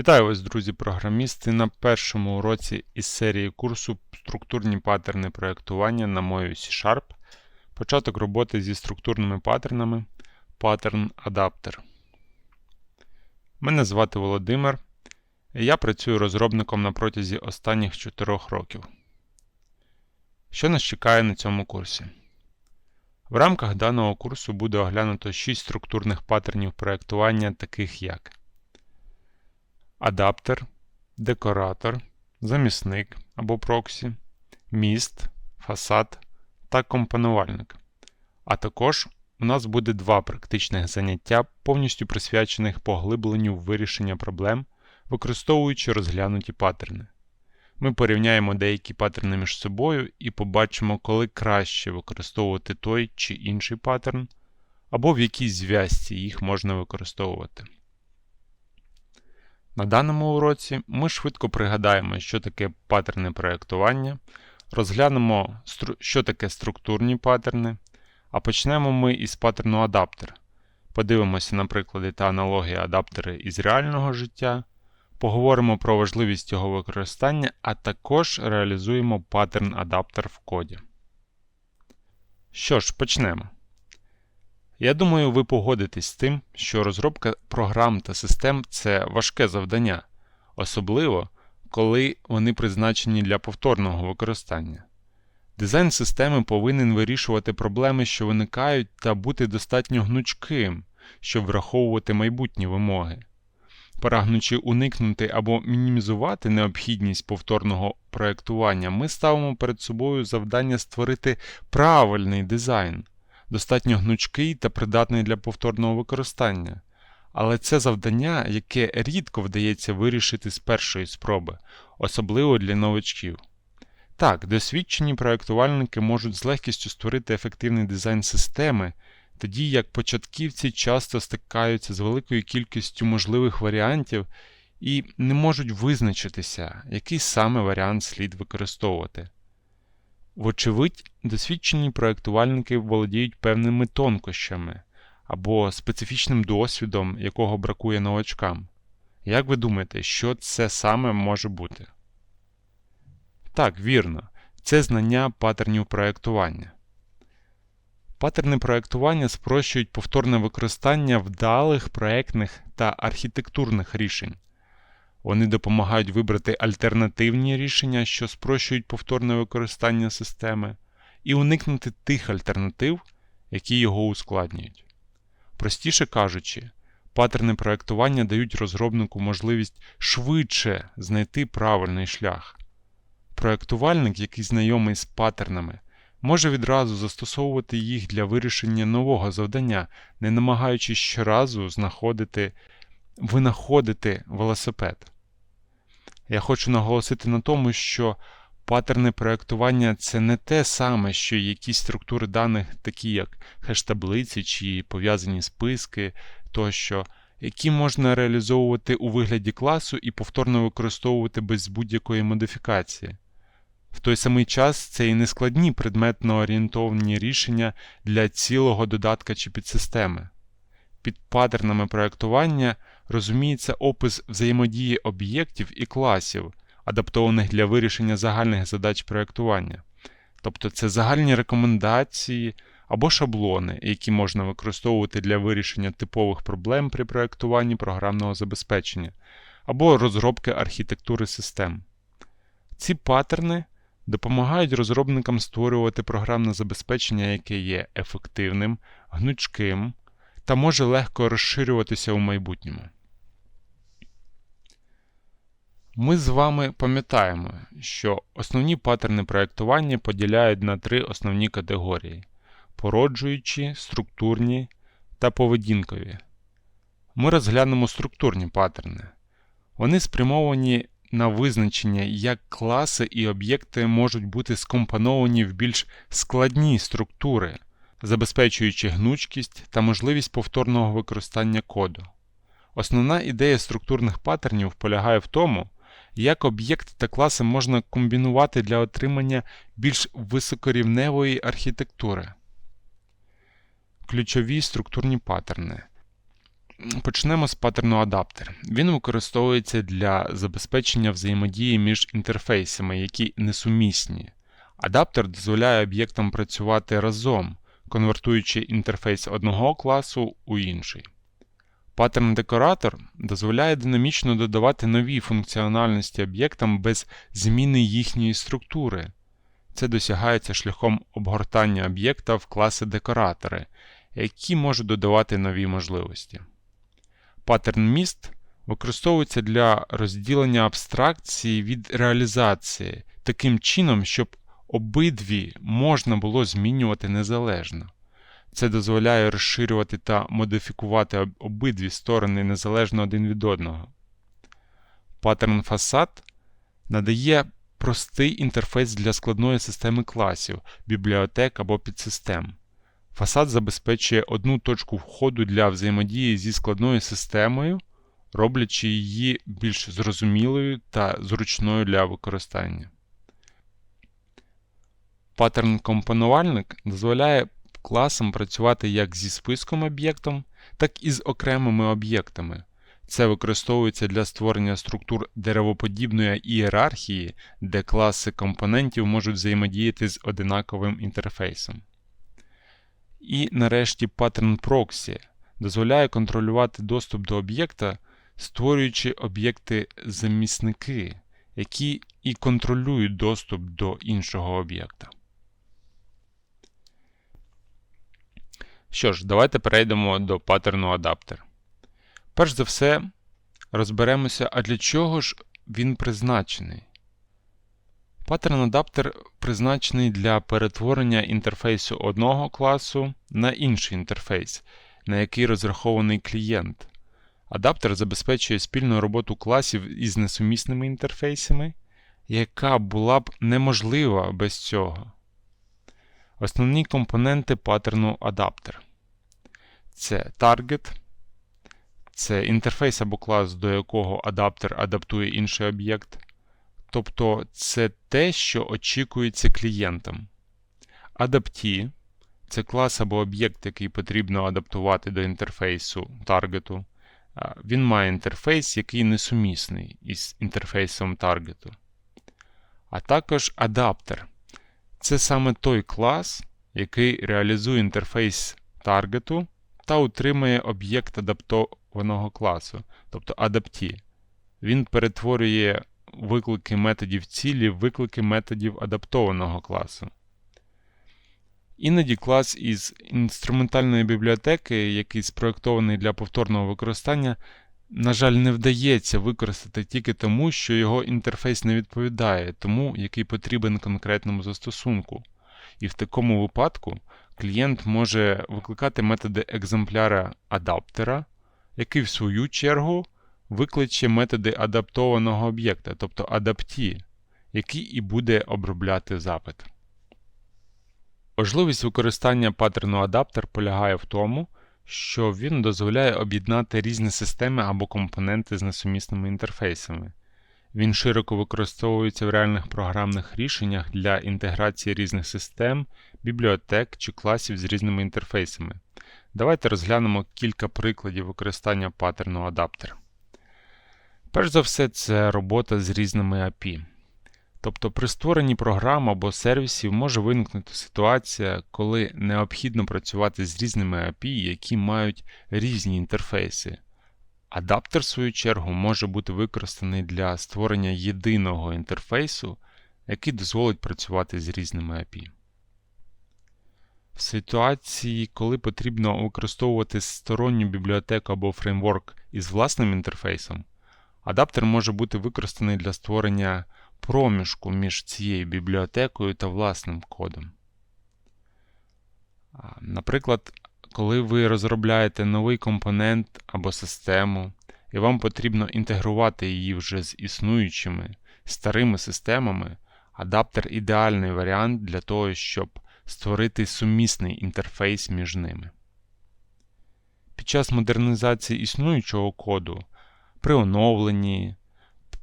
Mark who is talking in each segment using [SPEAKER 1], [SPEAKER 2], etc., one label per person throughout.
[SPEAKER 1] Вітаю вас, друзі-програмісти, на першому уроці із серії курсу Структурні паттерни проєктування на мові C-Sharp. Початок роботи зі структурними паттернами Pattern Adapter. Мене звати Володимир. Я працюю розробником на протязі останніх 4 років. Що нас чекає на цьому курсі? В рамках даного курсу буде оглянуто 6 структурних паттернів проєктування, таких як адаптер, декоратор, замісник або проксі, міст, фасад та компонувальник. А також у нас буде два практичних заняття, повністю присвячених поглибленню вирішення проблем, використовуючи розглянуті паттерни. Ми порівняємо деякі паттерни між собою і побачимо, коли краще використовувати той чи інший паттерн, або в якій зв'язці їх можна використовувати. На даному уроці ми швидко пригадаємо, що таке паттерни проєктування, розглянемо, що таке структурні паттерни, а почнемо ми із паттерну адаптер. Подивимося на приклади та аналогії адаптери із реального життя, поговоримо про важливість його використання, а також реалізуємо паттерн адаптер в коді. Що ж, почнемо. Я думаю, ви погодитесь з тим, що розробка програм та систем це важке завдання, особливо коли вони призначені для повторного використання. Дизайн системи повинен вирішувати проблеми, що виникають, та бути достатньо гнучким, щоб враховувати майбутні вимоги. Прагнучи уникнути або мінімізувати необхідність повторного проєктування, ми ставимо перед собою завдання створити правильний дизайн достатньо гнучкий та придатний для повторного використання. Але це завдання, яке рідко вдається вирішити з першої спроби, особливо для новачків. Так, досвідчені проєктувальники можуть з легкістю створити ефективний дизайн системи, тоді як початківці часто стикаються з великою кількістю можливих варіантів і не можуть визначитися, який саме варіант слід використовувати. Вочевидь, досвідчені проєктувальники володіють певними тонкощами або специфічним досвідом, якого бракує новачкам. Як ви думаєте, що це саме може бути? Так, вірно, це знання паттернів проєктування. Паттерни проєктування спрощують повторне використання вдалих проєктних та архітектурних рішень. Вони допомагають вибрати альтернативні рішення, що спрощують повторне використання системи, і уникнути тих альтернатив, які його ускладнюють. Простіше кажучи, паттерни проєктування дають розробнику можливість швидше знайти правильний шлях. Проєктувальник, який знайомий з паттернами, може відразу застосовувати їх для вирішення нового завдання, не намагаючись щоразу знаходити, винаходити велосипед. Я хочу наголосити на тому, що паттерни проєктування це не те саме, що якісь структури даних, такі як хеш-таблиці чи пов'язані списки тощо, які можна реалізовувати у вигляді класу і повторно використовувати без будь-якої модифікації. В той самий час це і нескладні предметно орієнтовані рішення для цілого додатка чи підсистеми. Під паттернами проєктування розуміється опис взаємодії об'єктів і класів, адаптованих для вирішення загальних задач проєктування. Тобто це загальні рекомендації або шаблони, які можна використовувати для вирішення типових проблем при проєктуванні програмного забезпечення, або розробки архітектури систем. Ці паттерни допомагають розробникам створювати програмне забезпечення, яке є ефективним, гнучким та може легко розширюватися у майбутньому. Ми з вами пам'ятаємо, що основні паттерни проєктування поділяють на три основні категорії породжуючі, структурні та поведінкові. Ми розглянемо структурні паттерни. Вони спрямовані на визначення, як класи і об'єкти можуть бути скомпоновані в більш складні структури, забезпечуючи гнучкість та можливість повторного використання коду. Основна ідея структурних паттернів полягає в тому, як об'єкти та класи можна комбінувати для отримання більш високорівневої архітектури. Ключові структурні паттерни. Почнемо з паттерну адаптер. Він використовується для забезпечення взаємодії між інтерфейсами, які несумісні. Адаптер дозволяє об'єктам працювати разом, конвертуючи інтерфейс одного класу у інший. Паттерн декоратор дозволяє динамічно додавати нові функціональності об'єктам без зміни їхньої структури. Це досягається шляхом обгортання об'єкта в класи декоратори, які можуть додавати нові можливості. Паттерн міст використовується для розділення абстракції від реалізації таким чином, щоб обидві можна було змінювати незалежно. Це дозволяє розширювати та модифікувати обидві сторони незалежно один від одного. Паттерн фасад надає простий інтерфейс для складної системи класів, бібліотек або підсистем. Фасад забезпечує одну точку входу для взаємодії зі складною системою, роблячи її більш зрозумілою та зручною для використання. Паттерн компонувальник дозволяє класам працювати як зі списком об'єктом, так і з окремими об'єктами. Це використовується для створення структур деревоподібної ієрархії, де класи компонентів можуть взаємодіяти з одинаковим інтерфейсом. І нарешті паттерн проксі дозволяє контролювати доступ до об'єкта, створюючи об'єкти-замісники, які і контролюють доступ до іншого об'єкта. Що ж, давайте перейдемо до паттерну адаптер. Перш за все, розберемося, а для чого ж він призначений. Паттерн адаптер призначений для перетворення інтерфейсу одного класу на інший інтерфейс, на який розрахований клієнт. Адаптер забезпечує спільну роботу класів із несумісними інтерфейсами, яка була б неможлива без цього. Основні компоненти паттерну адаптер. Це target, це інтерфейс або клас, до якого адаптер адаптує інший об'єкт. Тобто це те, що очікується клієнтом. Адапті це клас або об'єкт, який потрібно адаптувати до інтерфейсу таргету. Він має інтерфейс, який несумісний із інтерфейсом таргету. А також адаптер. Це саме той клас, який реалізує інтерфейс таргету та утримує об'єкт адаптованого класу, тобто адапті. Він перетворює виклики методів цілі виклики методів адаптованого класу. Іноді клас із інструментальної бібліотеки, який спроєктований для повторного використання, на жаль, не вдається використати тільки тому, що його інтерфейс не відповідає тому, який потрібен конкретному застосунку. І в такому випадку клієнт може викликати методи екземпляра адаптера, який в свою чергу викличе методи адаптованого об'єкта, тобто адапті, який і буде обробляти запит. Важливість використання паттерну адаптер полягає в тому, що він дозволяє об'єднати різні системи або компоненти з несумісними інтерфейсами. Він широко використовується в реальних програмних рішеннях для інтеграції різних систем, бібліотек чи класів з різними інтерфейсами. Давайте розглянемо кілька прикладів використання паттерну адаптер. Перш за все, це робота з різними API. Тобто при створенні програм або сервісів може виникнути ситуація, коли необхідно працювати з різними API, які мають різні інтерфейси. Адаптер, в свою чергу, може бути використаний для створення єдиного інтерфейсу, який дозволить працювати з різними API. В ситуації, коли потрібно використовувати сторонню бібліотеку або фреймворк із власним інтерфейсом, адаптер може бути використаний для створення проміжку між цією бібліотекою та власним кодом. Наприклад, коли ви розробляєте новий компонент або систему, і вам потрібно інтегрувати її вже з існуючими старими системами, адаптер ідеальний варіант для того, щоб створити сумісний інтерфейс між ними. Під час модернізації існуючого коду, при оновленні,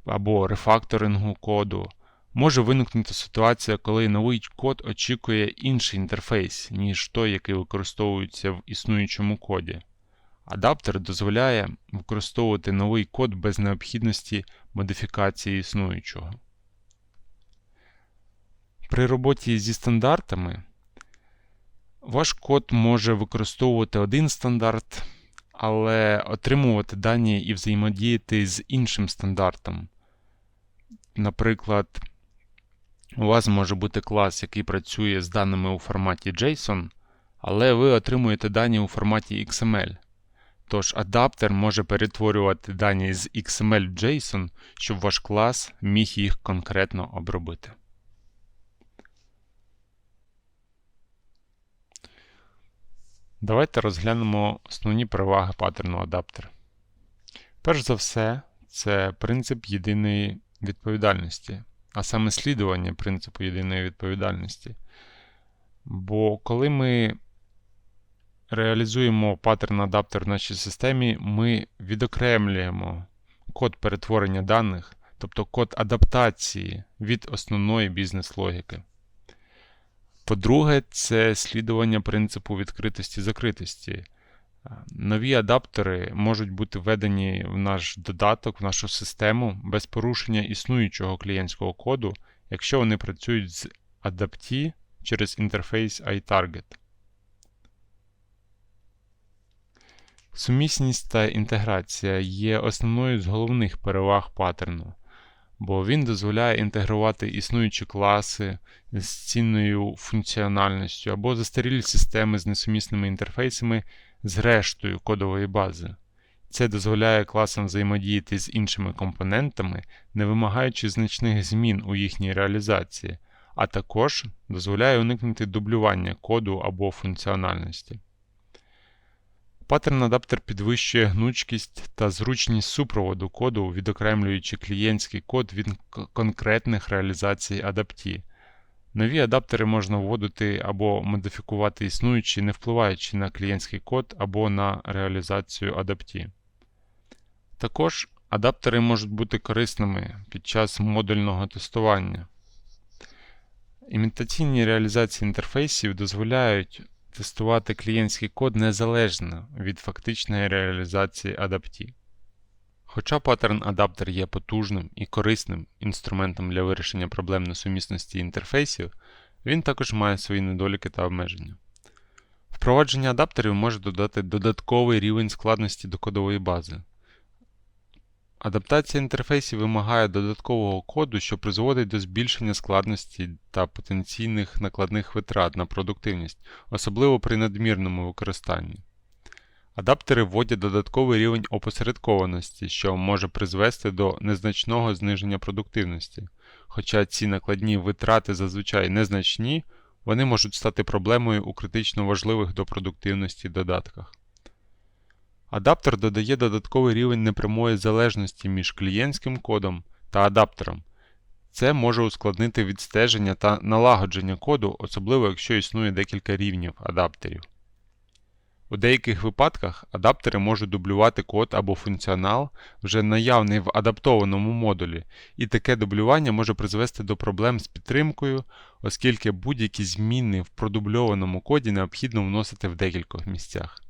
[SPEAKER 1] або рефакторингу коду, може виникнути ситуація, коли новий код очікує інший інтерфейс, ніж той, який використовується в існуючому коді. Адаптер дозволяє використовувати новий код без необхідності модифікації існуючого. При роботі зі стандартами ваш код може використовувати один стандарт, але отримувати дані і взаємодіяти з іншим стандартом. Наприклад, у вас може бути клас, який працює з даними у форматі JSON, але ви отримуєте дані у форматі XML. Тож адаптер може перетворювати дані з XML JSON, щоб ваш клас міг їх конкретно обробити. Давайте розглянемо основні переваги паттерну адаптера. Перш за все, це принцип єдиної відповідальності, а саме слідування принципу єдиної відповідальності. Бо коли ми реалізуємо паттерн адаптер в нашій системі, ми відокремлюємо код перетворення даних, тобто код адаптації від основної бізнес-логіки. По-друге, це слідування принципу відкритості закритості. Нові адаптери можуть бути введені в наш додаток, в нашу систему без порушення існуючого клієнтського коду, якщо вони працюють з адапті через інтерфейс iTarget. Сумісність та інтеграція є основною з головних переваг паттерну, бо він дозволяє інтегрувати існуючі класи з цінною функціональністю або застарілі системи з несумісними інтерфейсами з рештою кодової бази. Це дозволяє класам взаємодіяти з іншими компонентами, не вимагаючи значних змін у їхній реалізації, а також дозволяє уникнути дублювання коду або функціональності. Паттерн адаптер підвищує гнучкість та зручність супроводу коду, відокремлюючи клієнтський код від конкретних реалізацій адапті. Нові адаптери можна вводити або модифікувати існуючі, не впливаючи на клієнтський код або на реалізацію адапті. Також адаптери можуть бути корисними під час модульного тестування. Імітаційні реалізації інтерфейсів дозволяють тестувати клієнтський код незалежно від фактичної реалізації адапті. Хоча паттерн адаптер є потужним і корисним інструментом для вирішення проблем несумісності інтерфейсів, він також має свої недоліки та обмеження. Впровадження адаптерів може додати додатковий рівень складності до кодової бази. Адаптація інтерфейсів вимагає додаткового коду, що призводить до збільшення складності та потенційних накладних витрат на продуктивність, особливо при надмірному використанні. Адаптери вводять додатковий рівень опосередкованості, що може призвести до незначного зниження продуктивності. Хоча ці накладні витрати зазвичай незначні, вони можуть стати проблемою у критично важливих до продуктивності додатках. Адаптер додає додатковий рівень непрямої залежності між клієнтським кодом та адаптером. Це може ускладнити відстеження та налагодження коду, особливо якщо існує декілька рівнів адаптерів. У деяких випадках адаптери можуть дублювати код або функціонал, вже наявний в адаптованому модулі, і таке дублювання може призвести до проблем з підтримкою, оскільки будь-які зміни в продубльованому коді необхідно вносити в декількох місцях.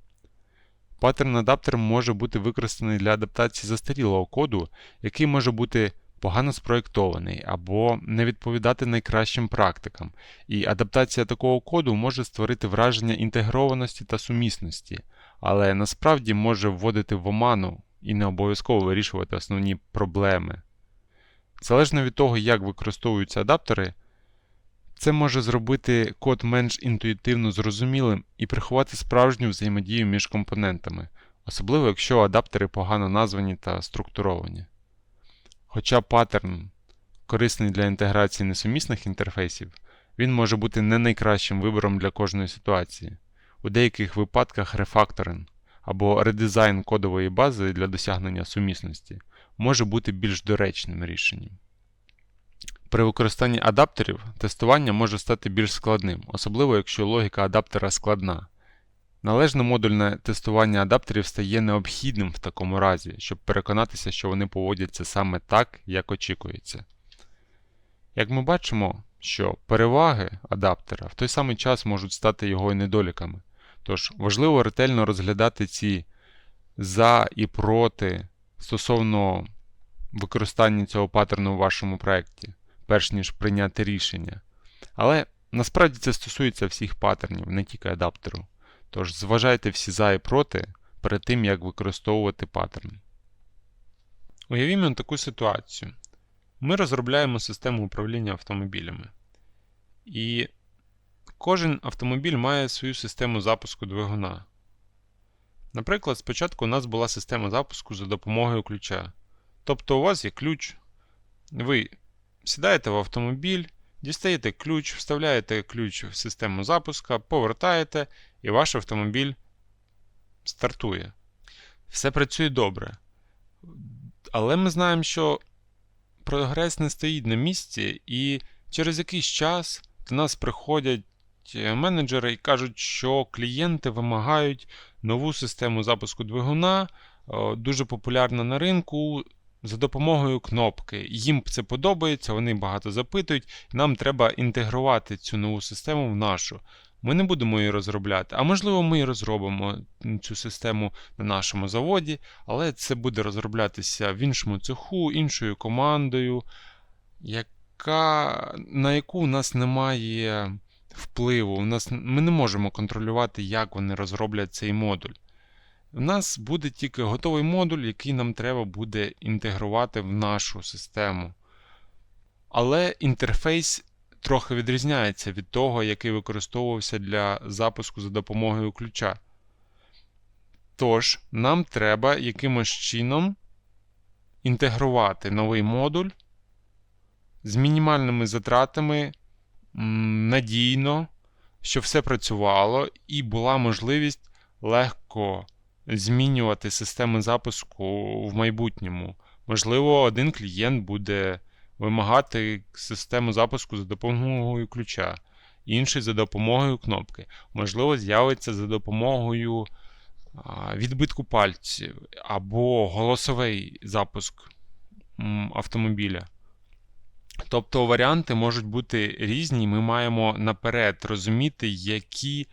[SPEAKER 1] Паттерн адаптер може бути використаний для адаптації застарілого коду, який може бути погано спроєктований або не відповідати найкращим практикам, і адаптація такого коду може створити враження інтегрованості та сумісності, але насправді може вводити в оману і не обов'язково вирішувати основні проблеми. Залежно від того, як використовуються адаптери, це може зробити код менш інтуїтивно зрозумілим і приховати справжню взаємодію між компонентами, особливо якщо адаптери погано названі та структуровані. Хоча паттерн корисний для інтеграції несумісних інтерфейсів, він може бути не найкращим вибором для кожної ситуації. У деяких випадках рефакторинг або редизайн кодової бази для досягнення сумісності може бути більш доречним рішенням. При використанні адаптерів тестування може стати більш складним, особливо якщо логіка адаптера складна. Належне модульне тестування адаптерів стає необхідним в такому разі, щоб переконатися, що вони поводяться саме так, як очікується. Як ми бачимо, що переваги адаптера в той самий час можуть стати його недоліками. Тож важливо ретельно розглядати ці за і проти стосовно використання цього паттерну в вашому проєкті, перш ніж прийняти рішення. Але насправді це стосується всіх паттернів, не тільки адаптеру. Тож зважайте всі за і проти перед тим, як використовувати паттерн. Уявімо таку ситуацію. Ми розробляємо систему управління автомобілями. І кожен автомобіль має свою систему запуску двигуна. Наприклад, спочатку у нас була система запуску за допомогою ключа. Тобто у вас є ключ, ви сідаєте в автомобіль, дістаєте ключ, вставляєте ключ в систему запуска, повертаєте, і ваш автомобіль стартує. Все працює добре. Але ми знаємо, що прогрес не стоїть на місці, і через якийсь час до нас приходять менеджери і кажуть, що клієнти вимагають нову систему запуску двигуна, дуже популярна на ринку. За допомогою кнопки. Їм це подобається, вони багато запитують, нам треба інтегрувати цю нову систему в нашу. Ми не будемо її розробляти, а можливо, ми і розробимо цю систему на нашому заводі, але це буде розроблятися в іншому цеху, іншою командою, яка, на яку у нас немає впливу. У нас, Ми не можемо контролювати, як вони розроблять цей модуль. У нас буде тільки готовий модуль, який нам треба буде інтегрувати в нашу систему. Але інтерфейс трохи відрізняється від того, який використовувався для запуску за допомогою ключа. Тож, нам треба якимось чином інтегрувати новий модуль з мінімальними затратами надійно, щоб все працювало, і була можливість легко змінювати системи запуску в майбутньому. Можливо, один клієнт буде вимагати систему запуску за допомогою ключа, інший за допомогою кнопки. Можливо, з'явиться за допомогою відбитку пальців або голосовий запуск автомобіля. Тобто варіанти можуть бути різні, ми маємо наперед розуміти, які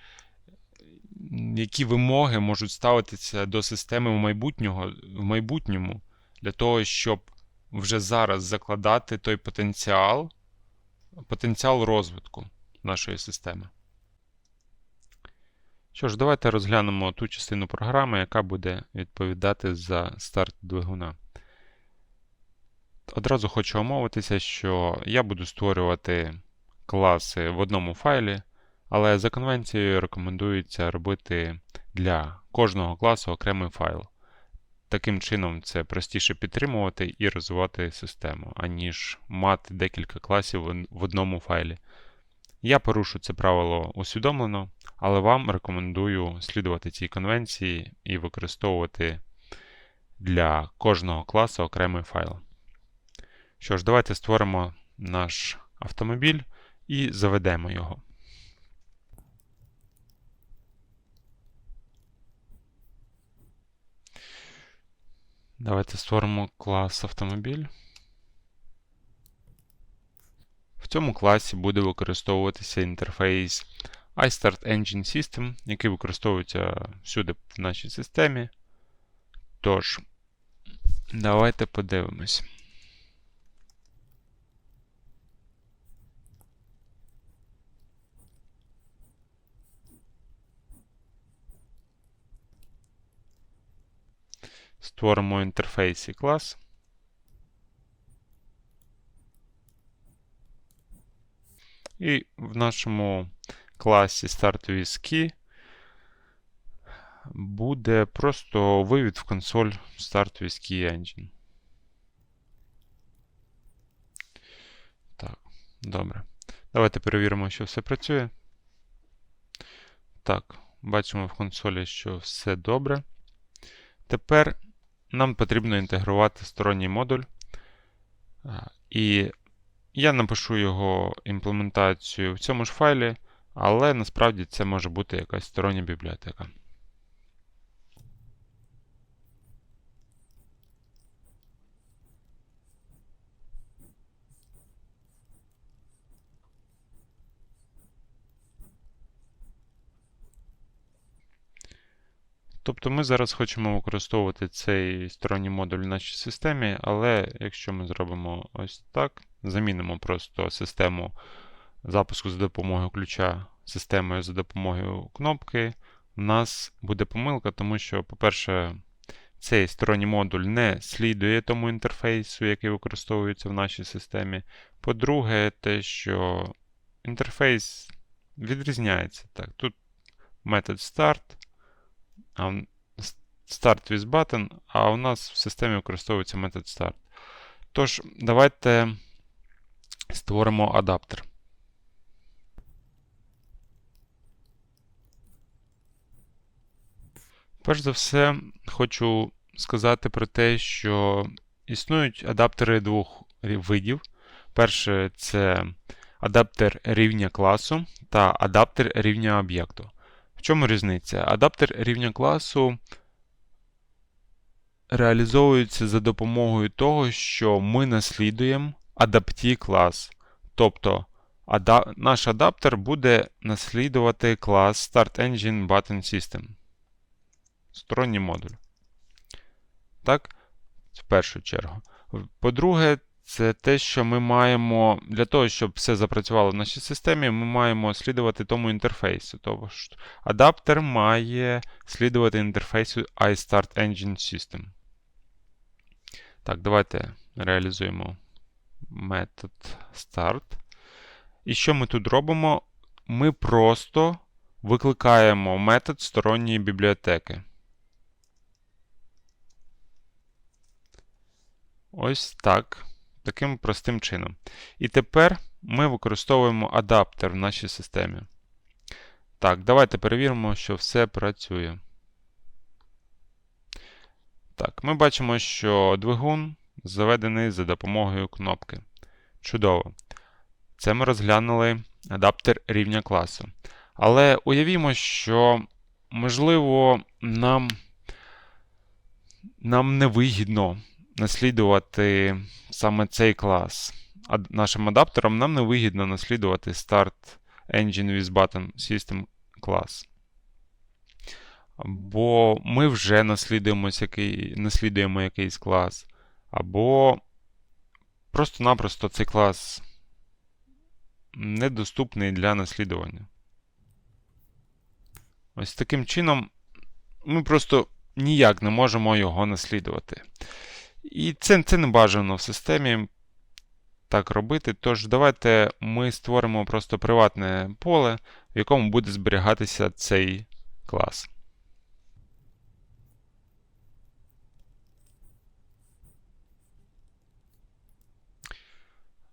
[SPEAKER 1] які вимоги можуть ставитися до системи в, майбутнього, в майбутньому, для того, щоб вже зараз закладати той потенціал, потенціал розвитку нашої системи. Що ж, давайте розглянемо ту частину програми, яка буде відповідати за старт двигуна. Одразу хочу омовитися, що я буду створювати класи в одному файлі, але за конвенцією рекомендується робити для кожного класу окремий файл. Таким чином, це простіше підтримувати і розвивати систему, аніж мати декілька класів в одному файлі. Я порушу це правило усвідомлено, але вам рекомендую слідувати цій конвенції і використовувати для кожного класу окремий файл. Що ж, давайте створимо наш автомобіль і заведемо його. Давайте створимо клас автомобіль. В цьому класі буде використовуватися інтерфейс iStart Engine System, який використовується всюди в нашій системі. Тож, давайте подивимось. Створимо інтерфейс і клас. І в нашому класі StartWithKey буде просто вивід в консоль StartWithKey Engine. Так, добре. Давайте перевіримо, що все працює. Так, бачимо в консолі, що все добре. Тепер нам потрібно інтегрувати сторонній модуль. І я напишу його імплементацію в цьому ж файлі, але насправді це може бути якась стороння бібліотека. Тобто ми зараз хочемо використовувати цей сторонній модуль в нашій системі, але якщо ми зробимо ось так, замінимо просто систему запуску за допомогою ключа системою за допомогою кнопки, у нас буде помилка, тому що, по-перше, цей сторонній модуль не слідує тому інтерфейсу, який використовується в нашій системі. По-друге, те, що інтерфейс відрізняється. Так, Тут метод start, в- start with button, а у нас в системі використовується метод start. Тож, давайте створимо адаптер. Перш за все, хочу сказати про те, що існують адаптери двох видів. Перше це адаптер рівня класу та адаптер рівня об'єкту. Чому різниця? Адаптер рівня класу реалізовується за допомогою того, що ми наслідуємо адапті клас. Тобто ада- наш адаптер буде наслідувати клас Start Engine Button System. Сторонній модуль. Так, в першу чергу. По-друге, це те, що ми маємо для того, щоб все запрацювало в нашій системі, ми маємо слідувати тому інтерфейсу. Тобто адаптер має слідувати інтерфейсу iStart Engine System. Так, давайте реалізуємо метод start. І що ми тут робимо? Ми просто викликаємо метод сторонньої бібліотеки. Ось так. Таким простим чином. І тепер ми використовуємо адаптер в нашій системі. Так, давайте перевіримо, що все працює. Так, ми бачимо, що двигун заведений за допомогою кнопки. Чудово. Це ми розглянули адаптер рівня класу. Але уявімо, що, можливо, нам, нам невигідно наслідувати саме цей клас. Ад- нашим адаптером нам невигідно наслідувати Start Engine with Button System клас. Бо ми вже який, наслідуємо якийсь клас, або просто-напросто цей клас недоступний для наслідування. Ось таким чином ми просто ніяк не можемо його наслідувати. І це, це не бажано в системі так робити. Тож давайте ми створимо просто приватне поле, в якому буде зберігатися цей клас.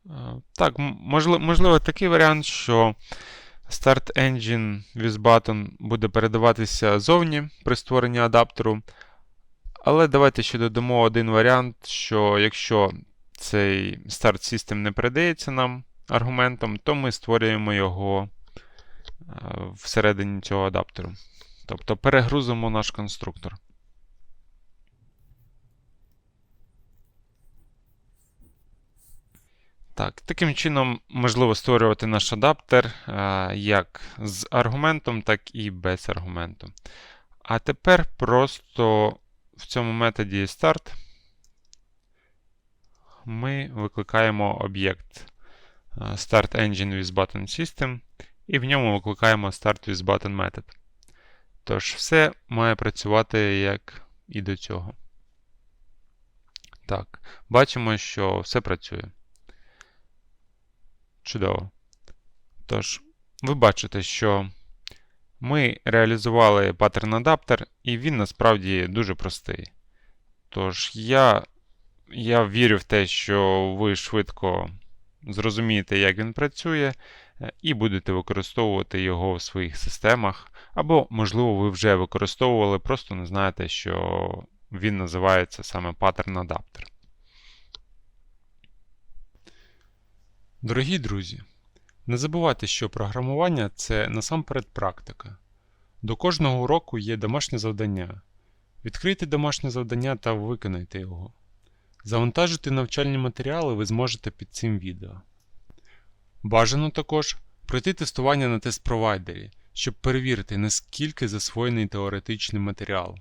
[SPEAKER 1] Е, Так, можливо, можливо такий варіант, що Start Engine with Button буде передаватися зовні при створенні адаптеру. Але давайте ще додамо один варіант, що якщо цей Start System не передається нам аргументом, то ми створюємо його е, всередині цього адаптеру. Тобто перегрузимо наш конструктор. Так, таким чином можливо створювати наш адаптер е, як з аргументом, так і без аргументу. А тепер просто в цьому методі start ми викликаємо об'єкт е, Start і в ньому викликаємо Start with метод. Тож, все має працювати як і до цього. Так, бачимо, що все працює. Чудово. Тож, ви бачите, що ми реалізували паттерн адаптер, і він насправді дуже простий. Тож, я, я вірю в те, що ви швидко зрозумієте, як він працює, е, і будете використовувати його в своїх системах. Або, можливо, ви вже використовували, просто не знаєте, що він називається саме паттерн адаптер. Дорогі друзі, не забувайте, що програмування це насамперед практика. До кожного уроку є домашнє завдання. Відкрийте домашнє завдання та виконайте його. Завантажити навчальні матеріали ви зможете під цим відео. Бажано також пройти тестування на тест-провайдері, щоб перевірити, наскільки засвоєний теоретичний матеріал.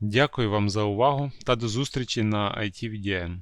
[SPEAKER 1] Дякую вам за увагу та до зустрічі на IT VDM.